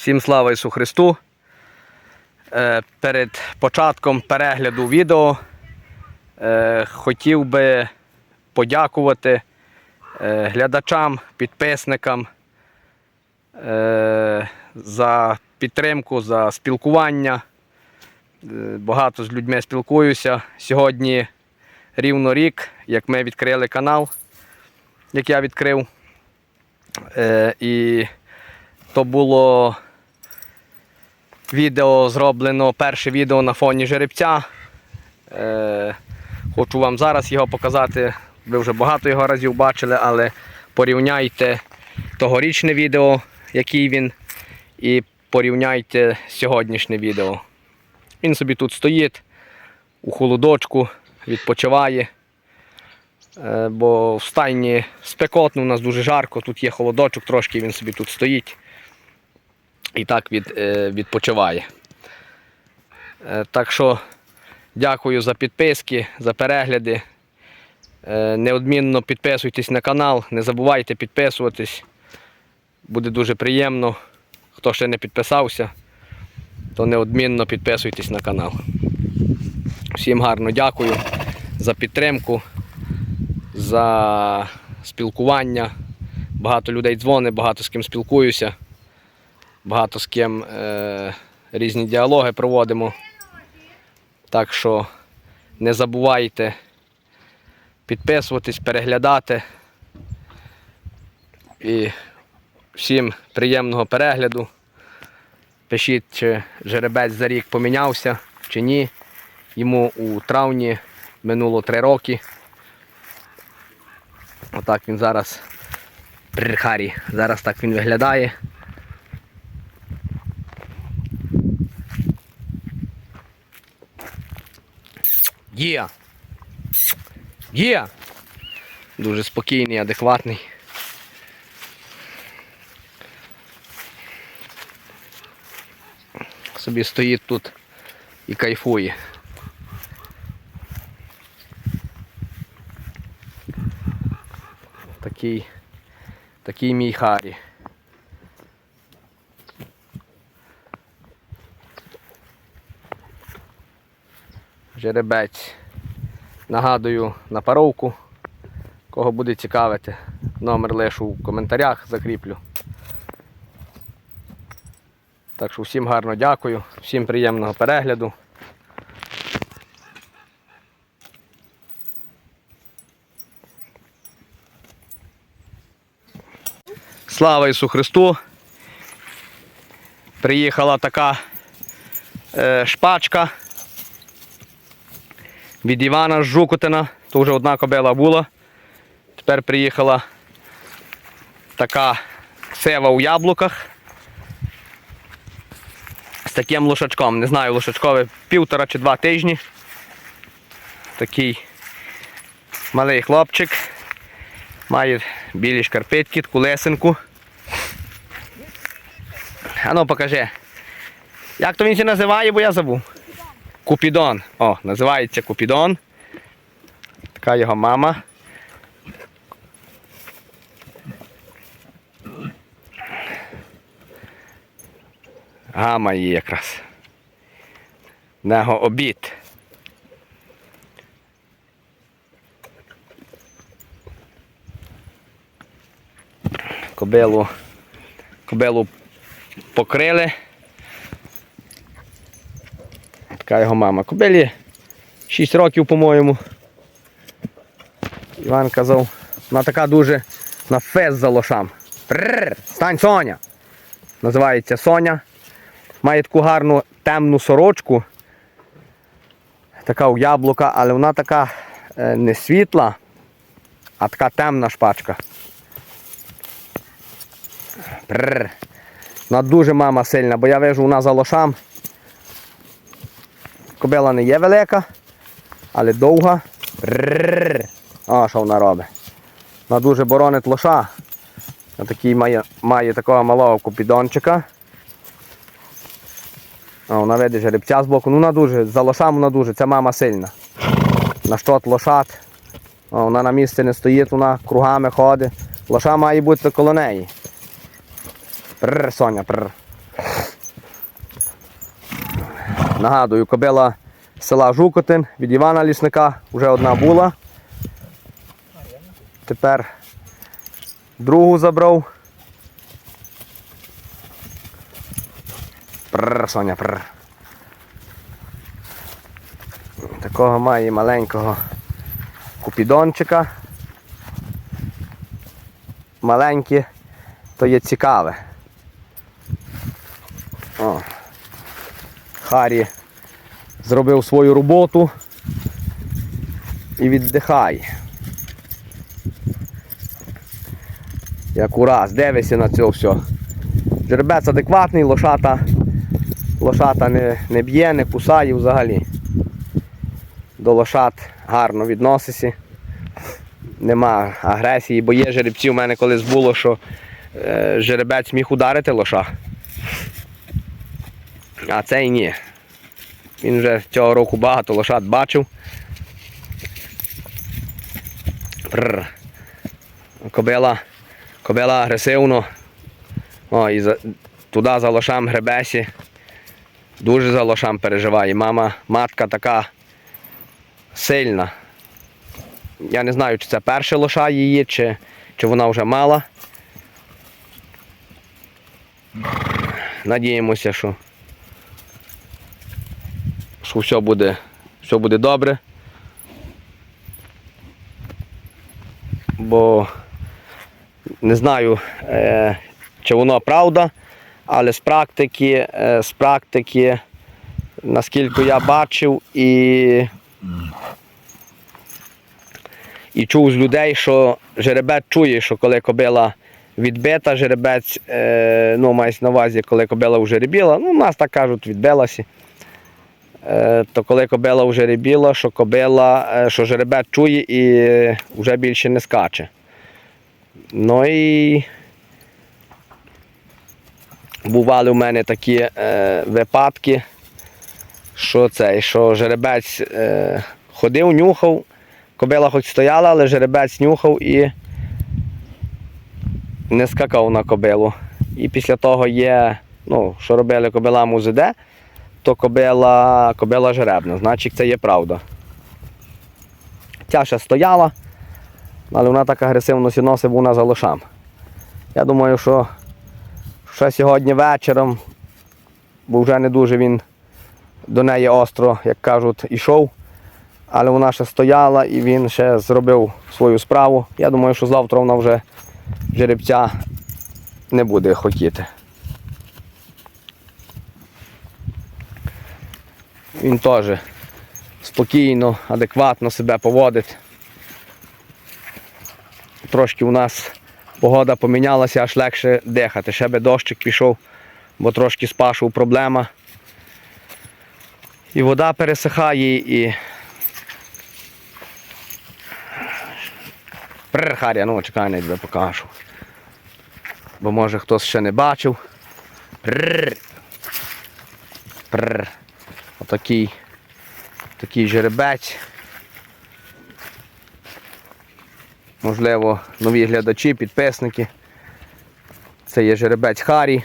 Всім слава Ісу Христу. Е, Перед початком перегляду відео е, хотів би подякувати е, глядачам, підписникам за підтримку, за спілкування. Багато з людьми спілкуюся. Сьогодні рівно рік, як ми відкрили канал, як я відкрив. І то було відео зроблено, перше відео на фоні жеребця. Е, хочу вам зараз його показати. Ви вже багато його разів бачили, але порівняйте тогорічне відео, який він, і порівняйте сьогоднішнє відео. Він собі тут стоїть у холодочку, відпочиває. Е, Бо в стайні спекотно, у нас дуже жарко, тут є холодочок трошки, він собі тут стоїть і так від, е, відпочиває. Е, Так що дякую за підписки, за перегляди. Е, Неодмінно підписуйтесь на канал, не забувайте підписуватись. Буде дуже приємно. Хто ще не підписався, то неодмінно підписуйтесь на канал. Всім гарно дякую за підтримку, за спілкування. Багато людей дзвонить, багато з ким спілкуюся багато з ким е, різні діалоги проводимо. Так що не забувайте підписуватись, переглядати. І всім приємного перегляду. Пишіть, чи жеребець за рік помінявся чи ні. Йому у травні минуло три роки. Отак він зараз при Харі. Зараз так він виглядає. Є. Є. Дуже спокійний, адекватний. Собі стоїть тут і кайфує. Такий, такий мій Харі. Жеребець. Нагадую на паровку. Кого буде цікавити, номер лишу в коментарях, закріплю. Так що всім гарно дякую, всім приємного перегляду. Слава Ісу Христу! Приїхала така е, шпачка від Івана з Жукотина, то вже одна кобила була. Тепер приїхала така сева у яблуках з таким лошачком. Не знаю, лошачкове півтора чи два тижні. Такий малий хлопчик. Має білі шкарпетки, таку лесенку. Ану покажи. Як то він ще називає, бо я забув. Купідон. О, називається Купідон. Така його мама. Гама її якраз. В нього обід. Кобилу, кобилу покрили. Така його мама. Кобилі 6 років, по-моєму. Іван казав, вона така дуже на фес за лошам. Прррр, стань Соня. Називається Соня. Має таку гарну темну сорочку. Така у яблука, але вона така е, не світла, а така темна шпачка. Прррр. Вона дуже мама сильна, бо я вижу вона за лошам. Кобила не є велика, але довга. О, що вона робить. Вона дуже боронить лоша. Вона такий має, має такого малого купідончика. О, вона видить жеребця з боку. Ну вона дуже, за лошам вона дуже, це мама сильна. На щот лошат. О, вона на місці не стоїть, вона кругами ходить. Лоша має бути коло неї. Прррр, Соня, прррр. Нагадую, кобила села Жукотин від Івана Лісника вже одна була. Тепер другу забрав. Прррр, Соня, прррр. Такого має маленького купідончика. Маленькі, то є цікаве. Харі зробив свою роботу і віддихає. Як ураз, дивися на це все. Жеребець адекватний, лошата, лошата не, не б'є, не кусає взагалі. До лошат гарно відноситься. Нема агресії, бо є жеребці. У мене колись було, що е, жеребець міг ударити лоша. А цей ні. Він вже цього року багато лошад бачив. Кобила, кобила агресивно. О, і за, туди за лошам гребесі. Дуже за лошам переживає. Мама, матка така сильна. Я не знаю, чи це перша лоша її, чи, чи вона вже мала. Надіємося, що, що все буде, все буде добре. Бо не знаю, е, чи воно правда, але з практики, е, з практики, наскільки я бачив і і чув з людей, що жеребець чує, що коли кобила відбита, жеребець, е, ну, мається на увазі, коли кобила вже рібіла, ну, нас так кажуть, відбилася. Е, то коли кобила вже рібіла, що кобила, е, що жеребець чує і вже більше не скаче. Ну і бували у мене такі е, випадки, що цей, що жеребець е, ходив, нюхав, Кобила хоч стояла, але жеребець нюхав і не скакав на кобилу. І після того є, ну, що робили кобилам УЗД, то кобила, кобила жеребна, значить це є правда. Ще стояла, але вона так агресивно сіносить, бо вона за лошам. Я думаю, що ще сьогодні вечором, бо вже не дуже він до неї остро, як кажуть, ішов але вона ще стояла і він ще зробив свою справу. Я думаю, що завтра вона вже жеребця не буде хотіти. Він теж спокійно, адекватно себе поводить. Трошки у нас погода помінялася, аж легше дихати. Ще би дощик пішов, бо трошки спашу проблема. І вода пересихає і Харя, ну чекай, не тебе покажу. Бо може хтось ще не бачив. Прр. Прр. Отакий такий жеребець. Можливо, нові глядачі, підписники. Це є жеребець Харі.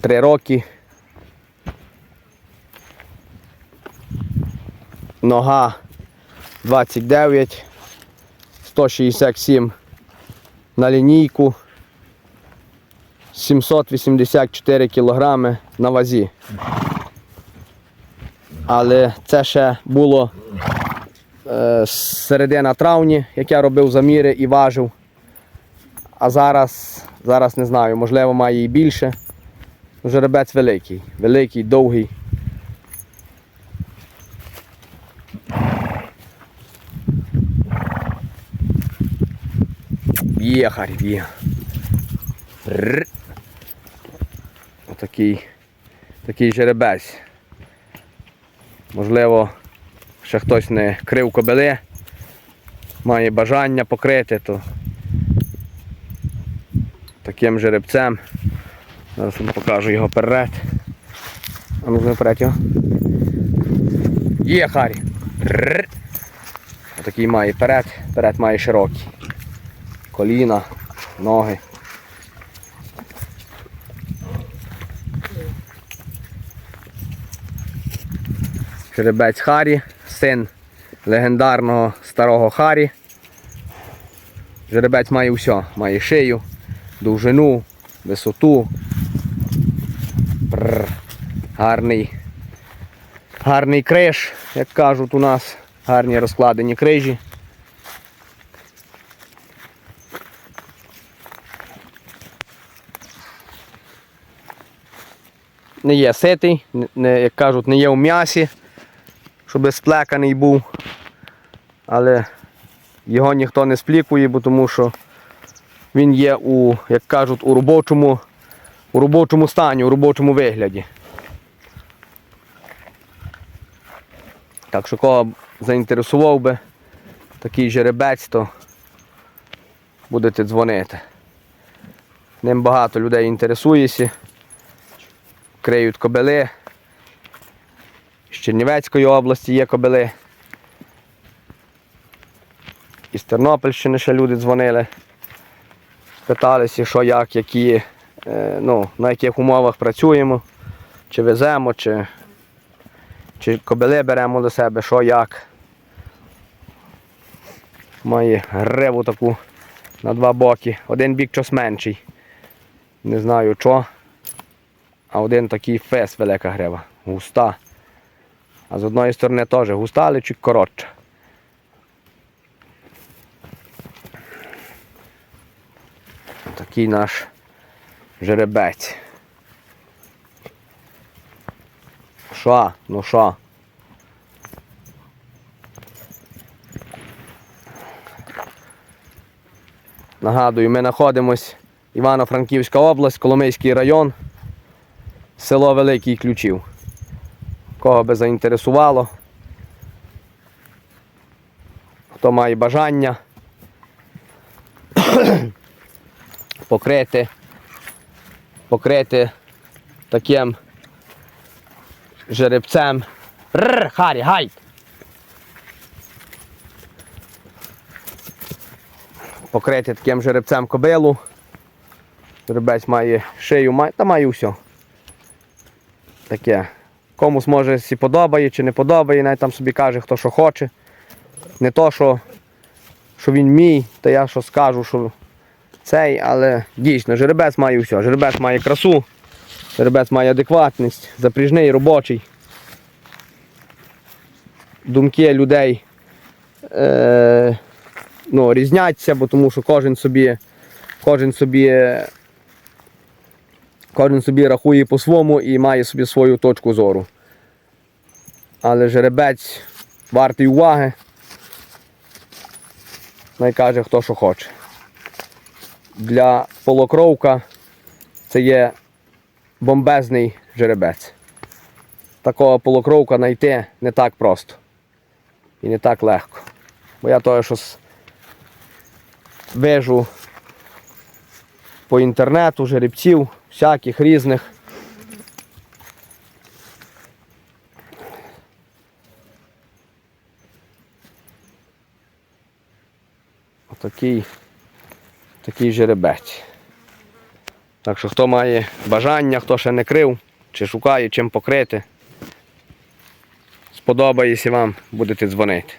Три роки. Нога 29, 167 на лінійку, 784 кілограми на вазі. Але це ще було е, середина травні, як я робив заміри і важив. А зараз, зараз не знаю, можливо має і більше. Жеребець великий, великий, довгий. Є, Харі, є. Отакий такий жеребець. Можливо, ще хтось не крив кобили, має бажання покрити, то таким жеребцем. Зараз вам покажу його перед. А ну вперед його. Є Харі. Отакий має перед, перед має широкий коліна, ноги. Жеребець Харі, син легендарного старого Харі. Жеребець має все. Має шию, довжину, висоту. Пррр. Гарний. Гарний криш, як кажуть у нас. Гарні розкладені крижі. Не є ситий, не- як кажуть, не є у м'ясі, щоб сплеканий був. Але його ніхто не сплікує, бо тому що він є у, як кажуть, у робочому, у робочому стані, у робочому вигляді. Так що кого заінтересував би такий жеребець, то будете дзвонити. Ним багато людей інтересується. Криють кобили. З Чернівецької області є кобили. Із Тернопільщини ще люди дзвонили. Питалися, що як, які, е, ну, на яких умовах працюємо, чи веземо, чи, чи кобили беремо до себе, що як. Має гриву таку на два боки. Один бік щось менший. Не знаю що. А один такий фес велика грива. Густа. А з одної сторони теж густа, але чуть коротша. Такий наш жеребець. Що? Ну що? Нагадую, ми знаходимось Івано-Франківська область, Коломийський район, село Великий Ключів. Кого би заінтересувало, хто має бажання покрити, покрити таким жеребцем. Рр, Харі, гайд! Покрити таким жеребцем кобилу. Жеребець має шию, має, та має все. Таке. Комусь може сі подобає чи не подобає, навіть там собі каже, хто що хоче. Не то, що, що він мій, то я що скажу, що цей, але дійсно, жеребець має все. Жеребець має красу, жеребець має адекватність, запріжний, робочий. Думки людей е, ну, різняться, бо тому що кожен собі, кожен собі, кожен собі рахує по-своєму і має собі свою точку зору. Але жеребець вартий уваги. Най каже, хто що хоче. Для полокровка це є бомбезний жеребець. Такого полокровка знайти не так просто. І не так легко. Бо я того щось вижу по інтернету жеребців, всяких різних. Отакий такий жеребець. Так що хто має бажання, хто ще не крив, чи шукає чим покрити, сподобається вам, будете дзвонити.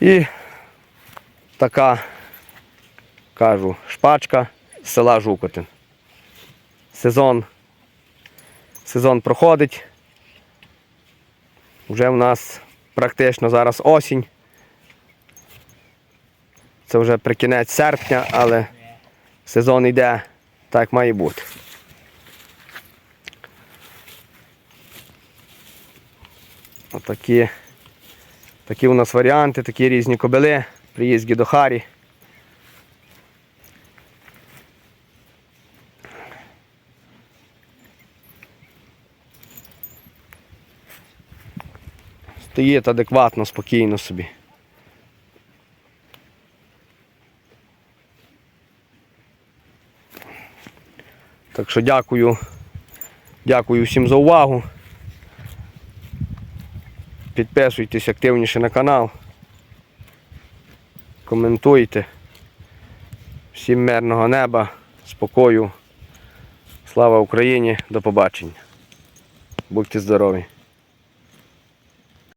І така, кажу, шпачка села Жукотин. Сезон, сезон проходить. Вже в нас практично зараз осінь. Це вже при кінець серпня, але сезон йде так має бути. Отакі такі у нас варіанти, такі різні кобили, приїзді до Харі. Стоїть адекватно, спокійно собі. Так що дякую. Дякую всім за увагу. Підписуйтесь активніше на канал. Коментуйте. Всім мирного неба, спокою. Слава Україні, до побачення. Будьте здорові!